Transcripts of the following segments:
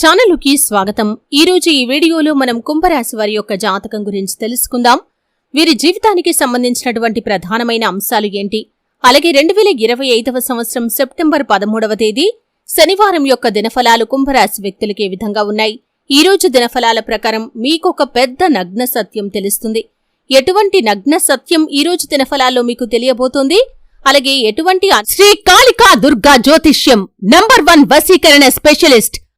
ఛానలుకి స్వాగతం. ఈ రోజు ఈ వీడియోలో మనం కుంభరాశి వారి యొక్క జాతకం గురించి తెలుసుకుందాం. వీరి జీవితానికి సంబంధించినటువంటి ప్రధానమైన అంశాలు ఏంటి? అలాగే రెండు వేల ఇరవై ఐదవ సంవత్సరం సెప్టెంబర్ పదమూడవ తేదీ శనివారం యొక్క దినఫలాలు కుంభరాశి వ్యక్తులకి ఏ విధంగా ఉన్నాయి? ఈ రోజు దినఫలాల ప్రకారం మీకొక పెద్ద నగ్న సత్యం తెలుస్తుంది. ఎటువంటి నగ్న సత్యం ఈ రోజు దినఫలాల్లో మీకు తెలియబోతోంది? అలాగే ఎటువంటి శ్రీ కాళికా దుర్గా జ్యోతిష్యం నంబర్ వన్ వసీకరణ స్పెషలిస్ట్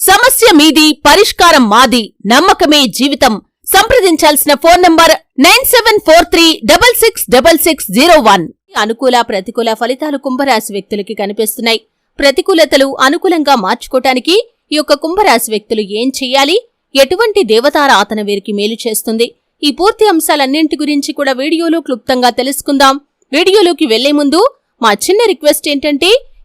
సమస్య మీది పరిష్కారం మాది నమ్మకమే జీవితం. సంప్రదించాల్సిన phone number nine seven four three double six double six zero one. అనుకూల ప్రతికూల ఫలితాలు కుంభరాశి వ్యక్తులకి కనిపిస్తున్నాయి. ప్రతికూలతలు అనుకూలంగా మార్చుకోటానికి ఈ యొక్క కుంభరాశి వ్యక్తులు ఏం చెయ్యాలి ఎటువంటి దేవతారాధన వీరికి మేలు చేస్తుంది? ఈ పూర్తి అంశాలన్నింటి గురించి కూడా వీడియోలో క్లుప్తంగా తెలుసుకుందాం. వీడియోలోకి వెళ్ళే ముందు మా చిన్న రిక్వెస్ట్ ఏంటంటే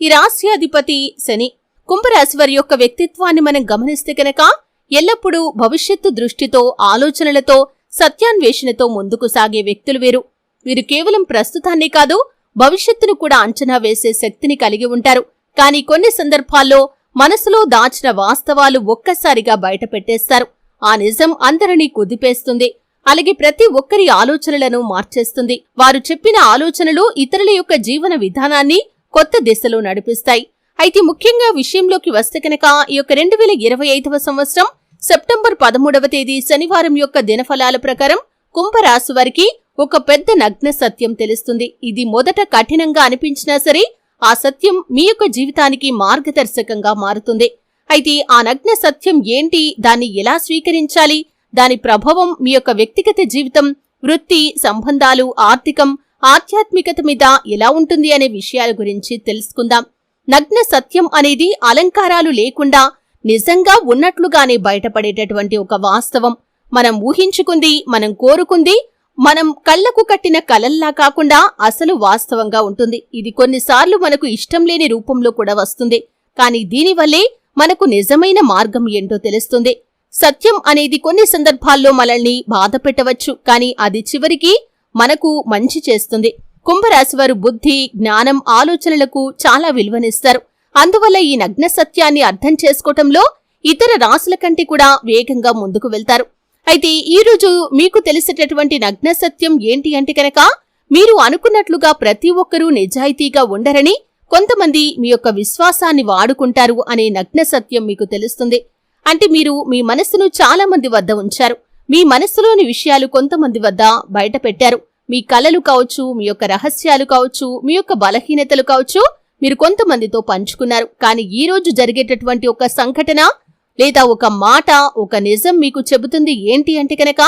ఈ రాశ్యాధిపతి శని. కుంభరాశి వారి యొక్క వ్యక్తిత్వాన్ని మనం గమనిస్తే కనుక ఎల్లప్పుడూ భవిష్యత్తు దృష్టితో ఆలోచనలతో సత్యాన్వేషణతో ముందుకు సాగే వ్యక్తులు వీరు. వీరు కేవలం ప్రస్తుతాన్ని కాదు భవిష్యత్తును కూడా అంచనా వేసే శక్తిని కలిగి ఉంటారు. కానీ కొన్ని సందర్భాల్లో మనసులో దాచిన వాస్తవాలు ఒక్కసారిగా బయట పెట్టేస్తారు. ఆ నిజం అందరినీ కుదిపేస్తుంది. అలాగే ప్రతి ఒక్కరి ఆలోచనలను మార్చేస్తుంది. వారు చెప్పిన ఆలోచనలు ఇతరుల యొక్క జీవన విధానాన్ని కొత్త దిశలో నడిపిస్తాయి. అయితే ముఖ్యంగా విషయంలోకి వస్తే కనుక ఈ యొక్క రెండు వేల ఇరవై ఐదవ సంవత్సరం సెప్టెంబర్ పదమూడవ తేదీ శనివారం యొక్క దినఫలాల ప్రకారం కుంభరాశి వారికి ఒక పెద్ద నగ్న సత్యం తెలుస్తుంది. ఇది మొదట కఠినంగా అనిపించినా సరే ఆ సత్యం మీ యొక్క జీవితానికి మార్గదర్శకంగా మారుతుంది. అయితే ఆ నగ్న సత్యం ఏంటి? దాన్ని ఎలా స్వీకరించాలి? దాని ప్రభావం మీ యొక్క వ్యక్తిగత జీవితం వృత్తి సంబంధాలు ఆర్థికం ఆధ్యాత్మికత మీద ఎలా ఉంటుంది అనే విషయాల గురించి తెలుసుకుందాం. నగ్న సత్యం అనేది అలంకారాలు లేకుండా నిజంగా ఉన్నట్లుగానే బయటపడేటటువంటి ఒక వాస్తవం. మనం ఊహించుకుంది మనం కోరుకుంది మనం కళ్ళకు కట్టిన కలల్లా కాకుండా అసలు వాస్తవంగా ఉంటుంది. ఇది కొన్నిసార్లు మనకు ఇష్టం లేని రూపంలో కూడా వస్తుంది. కానీ దీనివల్లే మనకు నిజమైన మార్గం ఏంటో తెలుస్తుంది. సత్యం అనేది కొన్ని సందర్భాల్లో మనల్ని బాధ పెట్టవచ్చు కానీ అది చివరికి మనకు మంచి చేస్తుంది. కుంభరాశివారు బుద్ధి జ్ఞానం ఆలోచనలకు చాలా విలువనిస్తారు. అందువల్ల ఈ నగ్న సత్యాన్ని అర్థం చేసుకోవటంలో ఇతర రాసుల కంటే కూడా వేగంగా ముందుకు వెళ్తారు. అయితే ఈ రోజు మీకు తెలిసేటటువంటి నగ్న సత్యం ఏంటి అంటే కనుక మీరు అనుకున్నట్లుగా ప్రతి ఒక్కరూ నిజాయితీగా ఉండరని కొంతమంది మీ యొక్క విశ్వాసాన్ని వాడుకుంటారు అనే నగ్న సత్యం మీకు తెలుస్తుంది. అంటే మీరు మీ మనస్సును చాలా మంది వద్ద ఉంచారు. మీ మనస్సులోని విషయాలు కొంతమంది వద్ద బయట పెట్టారు మీ కలలు కావచ్చు మీ యొక్క రహస్యాలు కావచ్చు మీ యొక్క బలహీనతలు కావచ్చు మీరు కొంతమందితో పంచుకున్నారు. కానీ ఈ రోజు జరిగేటటువంటి ఒక సంఘటన లేదా ఒక మాట ఒక నిజం మీకు చెబుతుంది ఏంటి అంటే కనుక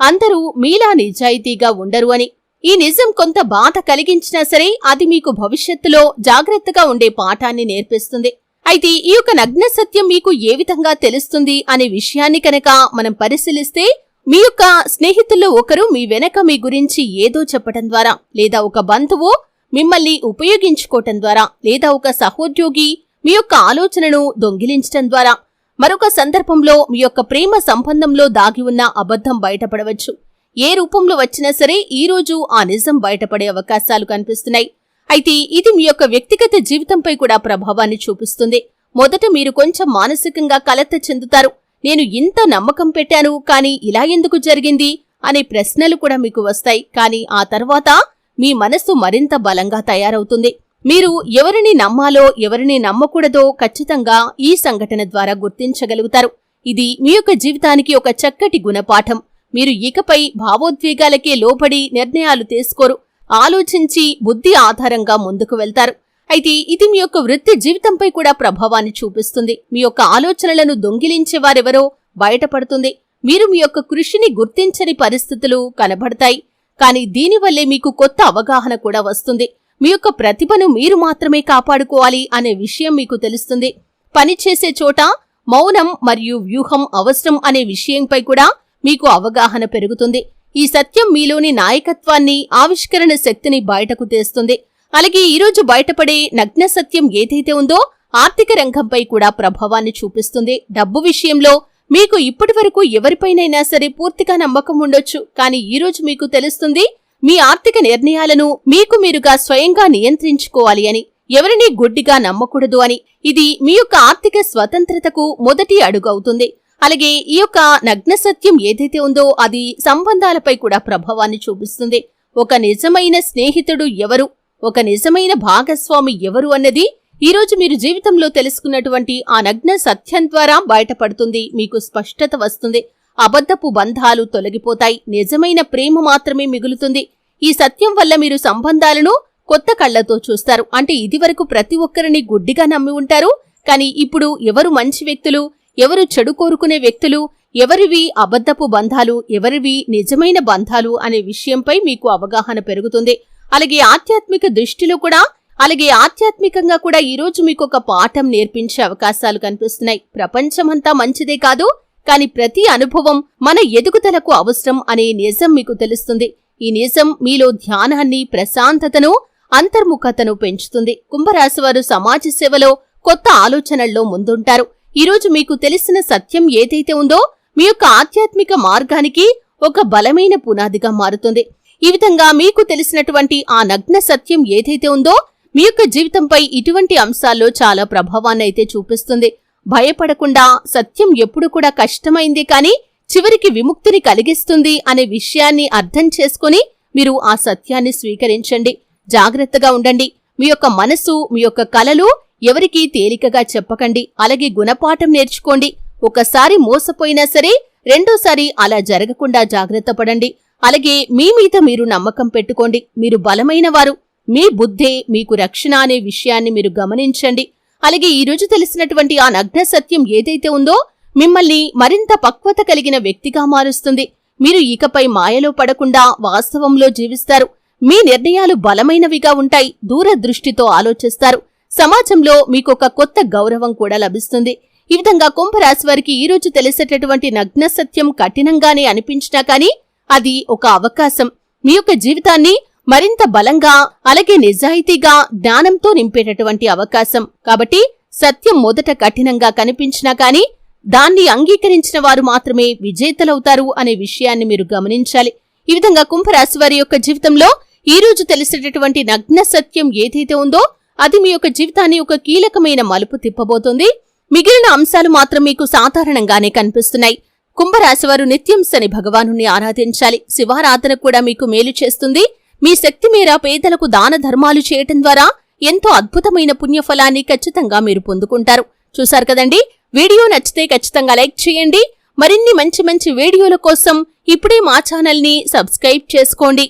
అందరూ మీలా నిజాయితీగా ఉండరు అని. ఈ నిజం కొంత బాధ కలిగించినా సరే అది మీకు భవిష్యత్తులో జాగ్రత్తగా ఉండే పాఠాన్ని నేర్పిస్తుంది. అయితే ఈ యొక్క నగ్న సత్యం మీకు ఏ విధంగా తెలుస్తుంది అనే విషయాన్ని కనుక మనం పరిశీలిస్తే మీ యొక్క స్నేహితుల్లో ఒకరు మీ వెనక మీ గురించి ఏదో చెప్పటం ద్వారా లేదా ఒక బంధువు మిమ్మల్ని ఉపయోగించుకోవటం ద్వారా లేదా ఒక సహోద్యోగి మీ యొక్క ఆలోచనను దొంగిలించటం ద్వారా మరొక సందర్భంలో మీ యొక్క ప్రేమ సంబంధంలో దాగి ఉన్న అబద్ధం బయటపడవచ్చు. ఏ రూపంలో వచ్చినా సరే ఈ రోజు ఆ నిజం బయటపడే అవకాశాలు కనిపిస్తున్నాయి. అయితే ఇది మీ యొక్క వ్యక్తిగత జీవితంపై కూడా ప్రభావాన్ని చూపిస్తుంది. మొదట మీరు కొంచెం మానసికంగా కలత చెందుతారు. నేను ఇంత నమ్మకం పెట్టాను కానీ ఇలా ఎందుకు జరిగింది? అనే ప్రశ్నలు కూడా మీకు వస్తాయి. కానీ ఆ తర్వాత మీ మనస్సు మరింత బలంగా తయారవుతుంది. మీరు ఎవరిని నమ్మాలో ఎవరిని నమ్మకూడదో ఖచ్చితంగా ఈ సంఘటన ద్వారా గుర్తించగలుగుతారు. ఇది మీ యొక్క జీవితానికి ఒక చక్కటి గుణపాఠం. మీరు ఇకపై భావోద్వేగాలకే లోబడి నిర్ణయాలు తీసుకోరు. ఆలోచించి బుద్ధి ఆధారంగా ముందుకు వెళ్తారు. అయితే ఇది మీ యొక్క వృత్తి జీవితంపై కూడా ప్రభావాన్ని చూపిస్తుంది. మీ యొక్క ఆలోచనలను దొంగిలించే వారెవరో బయటపడుతుంది. మీరు మీ యొక్క కృషిని గుర్తించని పరిస్థితులు కనబడతాయి. కానీ దీనివల్లే మీకు కొత్త అవగాహన కూడా వస్తుంది. మీ యొక్క ప్రతిభను మీరు మాత్రమే కాపాడుకోవాలి అనే విషయం మీకు తెలుస్తుంది. పనిచేసే చోట మౌనం మరియు వ్యూహం అవసరం అనే విషయంపై కూడా మీకు అవగాహన పెరుగుతుంది. ఈ సత్యం మీలోని నాయకత్వాన్ని ఆవిష్కరణ శక్తిని బయటకు తెస్తుంది. అలాగే ఈరోజు బయటపడే నగ్న సత్యం ఏదైతే ఉందో ఆర్థిక రంగంపై కూడా ప్రభావాన్ని చూపిస్తుంది. డబ్బు విషయంలో మీకు ఇప్పటి వరకు ఎవరిపైనైనా సరే పూర్తిగా నమ్మకం ఉండొచ్చు. కానీ ఈరోజు మీకు తెలుస్తుంది మీ ఆర్థిక నిర్ణయాలను మీకు మీరుగా స్వయంగా నియంత్రించుకోవాలి అని. ఎవరిని గుడ్డిగా నమ్మకూడదు అని. ఇది మీ యొక్క ఆర్థిక స్వతంత్రతకు మొదటి అడుగు అవుతుంది. అలాగే ఈ యొక్క నగ్న సత్యం ఏదైతే ఉందో అది సంబంధాలపై కూడా ప్రభావాన్ని చూపిస్తుంది. ఒక నిజమైన స్నేహితుడు ఎవరు? ఒక నిజమైన భాగస్వామి ఎవరు అన్నది ఈరోజు మీరు జీవితంలో తెలుసుకున్నటువంటి ఆ నగ్న సత్యం ద్వారా బయటపడుతుంది. మీకు స్పష్టత వస్తుంది. అబద్ధపు బంధాలు తొలగిపోతాయి. నిజమైన ప్రేమ మాత్రమే మిగులుతుంది. ఈ సత్యం వల్ల మీరు సంబంధాలను కొత్త కళ్ళతో చూస్తారు. అంటే ఇదివరకు ప్రతి ఒక్కరిని గుడ్డిగా నమ్మి ఉంటారు. కానీ ఇప్పుడు ఎవరు మంచి వ్యక్తులు? ఎవరు చెడు కోరుకునే వ్యక్తులు ఎవరివి అబద్ధపు బంధాలు ఎవరివి నిజమైన బంధాలు అనే విషయంపై మీకు అవగాహన పెరుగుతుంది. అలాగే ఆధ్యాత్మిక దృష్టిలో కూడా అలాగే ఆధ్యాత్మికంగా కూడా ఈరోజు మీకు ఒక పాఠం నేర్పించే అవకాశాలు కనిపిస్తున్నాయి. ప్రపంచమంతా మంచిదే కాదు కాని ప్రతి అనుభవం మన ఎదుగుదలకు అవసరం అనే నిజం మీకు తెలుస్తుంది. ఈ నిజం మీలో ధ్యానాన్ని ప్రశాంతతను అంతర్ముఖతను పెంచుతుంది. కుంభరాశివారు సమాజ సేవలో కొత్త ఆలోచనల్లో ముందుంటారు. ఈరోజు మీకు తెలిసిన సత్యం ఏదైతే ఉందో మీ యొక్క ఆధ్యాత్మిక మార్గానికి ఒక బలమైన పునాదిగా మారుతుంది. ఈ విధంగా మీకు తెలిసినటువంటి ఆ నగ్న సత్యం ఏదైతే ఉందో మీ యొక్క జీవితంపై ఇటువంటి అంశాల్లో చాలా ప్రభావాన్ని అయితే చూపిస్తుంది. భయపడకుండా సత్యం ఎప్పుడు కూడా కష్టమైంది కానీ చివరికి విముక్తిని కలిగిస్తుంది అనే విషయాన్ని అర్థం చేసుకుని మీరు ఆ సత్యాన్ని స్వీకరించండి. జాగ్రత్తగా ఉండండి. మీ యొక్క మనసు మీ యొక్క కలలు ఎవరికీ తేలికగా చెప్పకండి అలాగే గుణపాఠం నేర్చుకోండి. ఒకసారి మోసపోయినా సరే రెండోసారి అలా జరగకుండా జాగ్రత్త పడండి. అలాగే మీ మీద మీరు నమ్మకం పెట్టుకోండి. మీరు బలమైన వారు. మీ బుద్ధే మీకు రక్షణ అనే విషయాన్ని మీరు గమనించండి. అలాగే ఈ రోజు తెలిసినటువంటి ఆ నగ్న సత్యం ఏదైతే ఉందో మిమ్మల్ని మరింత పక్వత కలిగిన వ్యక్తిగా మారుస్తుంది. మీరు ఇకపై మాయలో పడకుండా వాస్తవంలో జీవిస్తారు. మీ నిర్ణయాలు బలమైనవిగా ఉంటాయి. దూరదృష్టితో ఆలోచిస్తారు. సమాజంలో మీకొక కొత్త గౌరవం కూడా లభిస్తుంది. ఈ విధంగా కుంభరాశి వారికి ఈ రోజు తెలిసేటటువంటి నగ్న సత్యం కఠినంగానే అనిపించినా కానీ అది ఒక అవకాశం. మీ యొక్క జీవితాన్ని మరింత బలంగా అలాగే నిజాయితీగా జ్ఞానంతో నింపేటటువంటి అవకాశం. కాబట్టి సత్యం మొదట కఠినంగా కనిపించినా కానీ దాన్ని అంగీకరించిన వారు మాత్రమే విజేతలవుతారు అనే విషయాన్ని మీరు గమనించాలి. ఈ విధంగా కుంభరాశి వారి యొక్క జీవితంలో ఈ రోజు తెలిసేటటువంటి నగ్న సత్యం ఏదైతే ఉందో అది మీ యొక్క జీవితాన్ని ఒక కీలకమైన మలుపు తిప్పబోతుంది. మిగిలిన అంశాలు మాత్రం మీకు సాధారణంగానే కనిపిస్తున్నాయి. కుంభరాశివారు నిత్యం శని భగవాను ఆరాధించాలి. శివారాధన కూడా మీకు మేలు చేస్తుంది. మీ శక్తి మేర పేదలకు దాన ధర్మాలు చేయటం ద్వారా ఎంతో అద్భుతమైన పుణ్యఫలాన్ని ఖచ్చితంగా మీరు పొందుకుంటారు. చూశారు కదండి? వీడియో నచ్చితే ఖచ్చితంగా లైక్ చేయండి. మరిన్ని మంచి మంచి వీడియోల కోసం ఇప్పుడే మా ఛానల్ని సబ్స్క్రైబ్ చేసుకోండి.